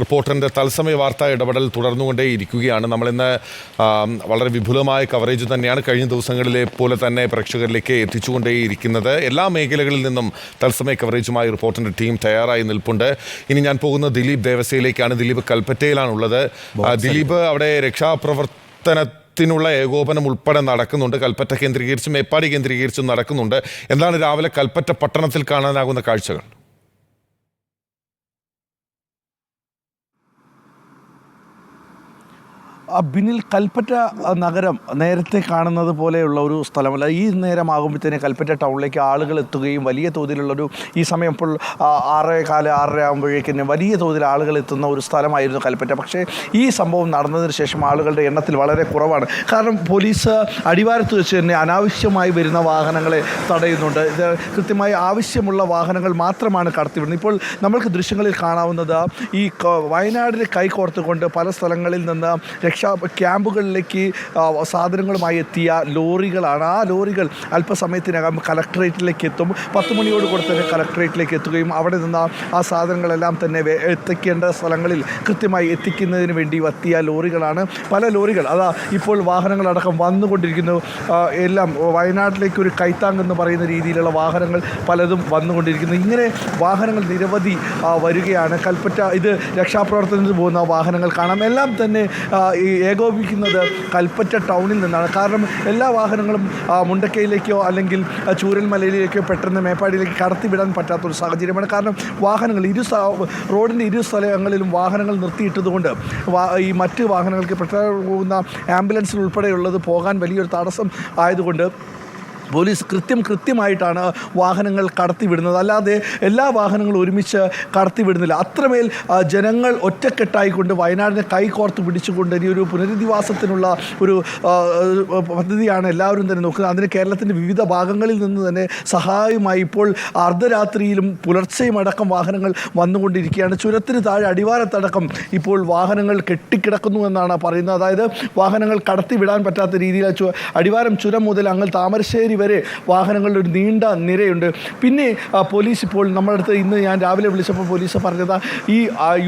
റിപ്പോർട്ടറിന്റെ തത്സമയ വാർത്താ ഇടപെടൽ തുടർന്നുകൊണ്ടേയിരിക്കുകയാണ്. നമ്മളിന്ന് വളരെ വിപുലമായ കവറേജ് തന്നെയാണ് കഴിഞ്ഞ ദിവസങ്ങളിലെ പോലെ തന്നെ പ്രേക്ഷകരിലേക്ക് എത്തിച്ചുകൊണ്ടേയിരിക്കുന്നത്. എല്ലാ മേഖലകളിൽ നിന്നും തത്സമയ കവറേജുമായി റിപ്പോർട്ടറിന്റെ ടീം തയ്യാറായി നിൽപ്പുണ്ട്. ഇനി ഞാൻ പോകുന്നത് ദിലീപ് ദേവസയിലേക്കാണ് ദിലീപ് കൽപ്പറ്റയിലാണുള്ളത്. ദിലീപ് അവിടെ രക്ഷാപ്രവർത്തന ത്തിനുള്ള ഏകോപനം ഉൾപ്പെടെ നടക്കുന്നുണ്ട്. കൽപ്പറ്റ കേന്ദ്രീകരിച്ചും മേപ്പാടി കേന്ദ്രീകരിച്ചും നടക്കുന്നുണ്ട്. എന്താണ് രാവിലെ കൽപ്പറ്റ പട്ടണത്തിൽ കാണാനാകുന്ന കാഴ്ചകൾ? ബിനിൽ കൽപ്പറ്റ നഗരം നേരത്തെ കാണുന്നത് പോലെയുള്ള ഒരു സ്ഥലമല്ല. ഈ നേരമാകുമ്പോഴത്തേന് കൽപ്പറ്റ ടൗണിലേക്ക് ആളുകൾ എത്തുകയും വലിയ തോതിലുള്ളൊരു ഈ സമയം ഇപ്പോൾ ആറേ കാൽ ആറര ആകുമ്പോഴേക്കിന് വലിയ തോതിൽ ആളുകൾ എത്തുന്ന ഒരു സ്ഥലമായിരുന്നു കൽപ്പറ്റ. പക്ഷേ ഈ സംഭവം നടന്നതിന് ശേഷം ആളുകളുടെ എണ്ണത്തിൽ വളരെ കുറവാണ്. കാരണം പോലീസ് അടിവാരത്ത് വെച്ച് തന്നെ അനാവശ്യമായി വരുന്ന വാഹനങ്ങളെ തടയുന്നുണ്ട്. ഇത് കൃത്യമായി ആവശ്യമുള്ള വാഹനങ്ങൾ മാത്രമാണ് കടത്തിവിടുന്നത്. ഇപ്പോൾ നമ്മൾക്ക് ദൃശ്യങ്ങളിൽ കാണാവുന്നത് ഈ വയനാടിന് കൈകോർത്തുകൊണ്ട് പല സ്ഥലങ്ങളിൽ നിന്ന് രക്ഷാ ക്യാമ്പുകളിലേക്ക് സാധനങ്ങളുമായി എത്തിയ ലോറികളാണ്. ആ ലോറികൾ അല്പസമയത്തിനകം കലക്ട്രേറ്റിലേക്ക് എത്തും. പത്ത് മണിയോട് കൂടെ തന്നെ കലക്ട്രേറ്റിലേക്ക് എത്തുകയും അവിടെ നിന്ന് ആ സാധനങ്ങളെല്ലാം തന്നെ എത്തിക്കേണ്ട സ്ഥലങ്ങളിൽ കൃത്യമായി എത്തിക്കുന്നതിന് വേണ്ടി എത്തിയ ലോറികളാണ്. പല ലോറികൾ അതാ ഇപ്പോൾ വാഹനങ്ങളടക്കം വന്നുകൊണ്ടിരിക്കുന്നു. എല്ലാം വയനാട്ടിലേക്ക് ഒരു കൈത്താങ് എന്ന് പറയുന്ന രീതിയിലുള്ള വാഹനങ്ങൾ പലതും വന്നുകൊണ്ടിരിക്കുന്നു. ഇങ്ങനെ വാഹനങ്ങൾ നിരവധി വരികയാണ്. കൽപ്പറ്റ ഇത് രക്ഷാപ്രവർത്തനത്തിന് പോകുന്ന വാഹനങ്ങൾ കാണാം. എല്ലാം തന്നെ ഈ ഏകോപിക്കുന്നത് കൽപ്പറ്റ ടൗണിൽ നിന്നാണ്. കാരണം എല്ലാ വാഹനങ്ങളും മുണ്ടക്കയിലേക്കോ അല്ലെങ്കിൽ ചൂരൽമലയിലേക്കോ പെട്ടെന്ന് മേപ്പാടിയിലേക്ക് കടത്തിവിടാൻ പറ്റാത്തൊരു സാഹചര്യമാണ്. കാരണം വാഹനങ്ങൾ ഇരു റോഡിന്റെ ഇരു സ്ഥലങ്ങളിലും വാഹനങ്ങൾ നിർത്തിയിട്ടതുകൊണ്ട് ഈ മറ്റ് വാഹനങ്ങൾക്ക് പെട്ടെന്ന് പോകുന്ന ആംബുലൻസിൽ ഉൾപ്പെടെയുള്ളത് പോകാൻ വലിയൊരു തടസ്സം ആയതുകൊണ്ട് പോലീസ് കൃത്യം കൃത്യമായിട്ടാണ് വാഹനങ്ങൾ കടത്തിവിടുന്നത്. അല്ലാതെ എല്ലാ വാഹനങ്ങളും ഒരുമിച്ച് കടത്തിവിടുന്നില്ല. അത്രമേൽ ജനങ്ങൾ ഒറ്റക്കെട്ടായിക്കൊണ്ട് വയനാടിനെ കൈകോർത്ത് പിടിച്ചുകൊണ്ട് ഇനി ഒരു പുനരധിവാസത്തിനുള്ള ഒരു പദ്ധതിയാണ് എല്ലാവരും തന്നെ നോക്കുന്നത്. അതിന് കേരളത്തിന്റെ വിവിധ ഭാഗങ്ങളിൽ നിന്ന് തന്നെ സഹായമായി ഇപ്പോൾ അർദ്ധരാത്രിയിലും പുലർച്ചയും അടക്കം വാഹനങ്ങൾ വന്നുകൊണ്ടിരിക്കുകയാണ്. ചുരത്തിന് താഴെ അടിവാരത്തടക്കം ഇപ്പോൾ വാഹനങ്ങൾ കെട്ടിക്കിടക്കുന്നു എന്നാണ് പറയുന്നത്. അതായത് വാഹനങ്ങൾ കടത്തിവിടാൻ പറ്റാത്ത രീതിയിൽ അടിവാരം ചുരം മുതൽ അങ്ങ് താമരശ്ശേരി വരെ വാഹനങ്ങളുടെ ഒരു നീണ്ട നിരയുണ്ട്. പിന്നെ പോലീസ് ഇപ്പോൾ നമ്മുടെ അടുത്ത് ഇന്ന് ഞാൻ രാവിലെ വിളിച്ചപ്പോൾ പോലീസ് പറഞ്ഞത് ഈ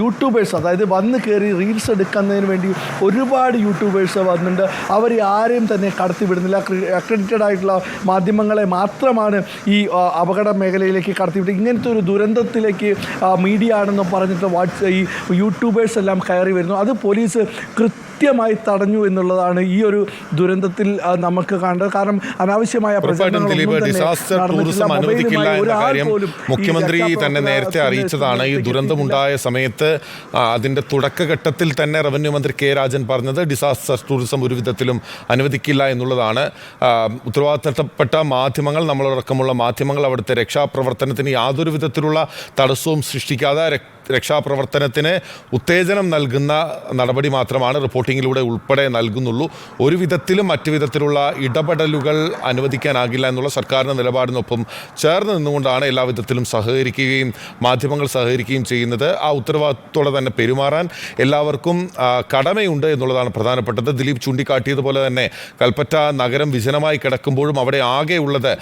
യൂട്യൂബേഴ്സ് അതായത് വന്ന് കയറി റീൽസ് എടുക്കുന്നതിന് വേണ്ടി ഒരുപാട് യൂട്യൂബേഴ്സ് വന്നിട്ടുണ്ട്. അവർ ആരെയും തന്നെ കടത്തിവിടുന്നില്ല അക്രഡിറ്റഡ് ആയിട്ടുള്ള മാധ്യമങ്ങളെ മാത്രമാണ് ഈ അപകട മേഖലയിലേക്ക് കടത്തിവിട്ട് ഇങ്ങനത്തെ ഒരു ദുരന്തത്തിലേക്ക് മീഡിയ ആണെന്ന് പറഞ്ഞിട്ട് വാട്സ് ഈ യൂട്യൂബേഴ്സ് എല്ലാം കയറി വരുന്നു. അത് പോലീസ് കൃത്യമായി തടഞ്ഞു എന്നുള്ളതാണ് ഈ ഒരു ദുരന്തത്തിൽ നമുക്ക് കാണേണ്ടത്. കാരണം അനാവശ്യമായ ഉറപ്പായിട്ടും ദിലീപ് ഡിസാസ്റ്റർ ടൂറിസം അനുവദിക്കില്ല എന്ന കാര്യം മുഖ്യമന്ത്രി തന്നെ നേരത്തെ അറിയിച്ചതാണ്. ഈ ദുരന്തമുണ്ടായ സമയത്ത് അതിന്റെ തുടക്കഘട്ടത്തിൽ തന്നെ റവന്യൂ മന്ത്രി കെ രാജൻ പറഞ്ഞത് ഡിസാസ്റ്റർ ടൂറിസം ഒരു വിധത്തിലും അനുവദിക്കില്ല എന്നുള്ളതാണ്. ഉത്തരവാദിത്തപ്പെട്ട മാധ്യമങ്ങൾ നമ്മളടക്കമുള്ള മാധ്യമങ്ങൾ അവിടുത്തെ രക്ഷാപ്രവർത്തനത്തിന് യാതൊരു വിധത്തിലുള്ള തടസ്സവും സൃഷ്ടിക്കാതെ രക്ഷാപ്രവർത്തനത്തിന് ഉത്തേജനം നൽകുന്ന നടപടി മാത്രമാണ് റിപ്പോർട്ടിങ്ങിലൂടെ ഉൾപ്പെടെ നൽകുന്നുള്ളൂ. ഒരു വിധത്തിലും മറ്റു വിധത്തിലുള്ള ഇടപെടലുകൾ അനുവദിക്കാനാകില്ല എന്നുള്ള സർക്കാരിന്റെ നിലപാടിനൊപ്പം ചേർന്ന് നിന്നുകൊണ്ടാണ് എല്ലാവിധത്തിലും സഹകരിക്കുകയും മാധ്യമങ്ങൾ സഹകരിക്കുകയും ചെയ്യുന്നത്. ആ ഉത്തരവാദിത്തോടെ തന്നെ പെരുമാറാൻ എല്ലാവർക്കും കടമയുണ്ട് എന്നുള്ളതാണ് പ്രധാനപ്പെട്ടത്. ദിലീപ് ചൂണ്ടിക്കാട്ടിയതുപോലെ തന്നെ കൽപ്പറ്റ നഗരം വിജനമായി കിടക്കുമ്പോഴും അവിടെ ആകെയുള്ളത്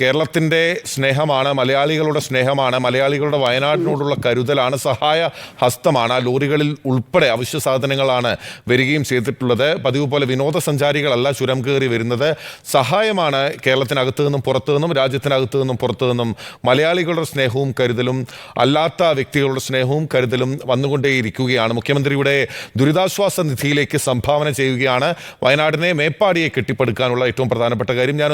കേരളത്തിന്റെ സ്നേഹമാണ് മലയാളികളുടെ സ്നേഹമാണ് മലയാളികളുടെ വയനാടിനോടുള്ള കരുതലാണ് സഹായ ഹസ്തമാണ്. ആ ലോറികളിൽ ഉൾപ്പെടെ അവശ്യ സാധനങ്ങളാണ് വരികയും ചെയ്തിട്ടുള്ളത്. പതിവ് പോലെ വിനോദസഞ്ചാരികളല്ല ചുരം കയറി വരുന്നത്. സഹായമാണ് കേരളത്തിനകത്തു നിന്നും പുറത്തു നിന്നും രാജ്യത്തിനകത്തു നിന്നും പുറത്തു നിന്നും മലയാളികളുടെ സ്നേഹവും കരുതലും അല്ലാത്ത വ്യക്തികളുടെ സ്നേഹവും കരുതലും വന്നുകൊണ്ടേയിരിക്കുകയാണ്. മുഖ്യമന്ത്രിയുടെ ദുരിതാശ്വാസ നിധിയിലേക്ക് സംഭാവന ചെയ്യുകയാണ്. വയനാടിനെ മേപ്പാടിയെ കെട്ടിപ്പടുക്കാനുള്ള ഏറ്റവും പ്രധാനപ്പെട്ട കാര്യം ഞാൻ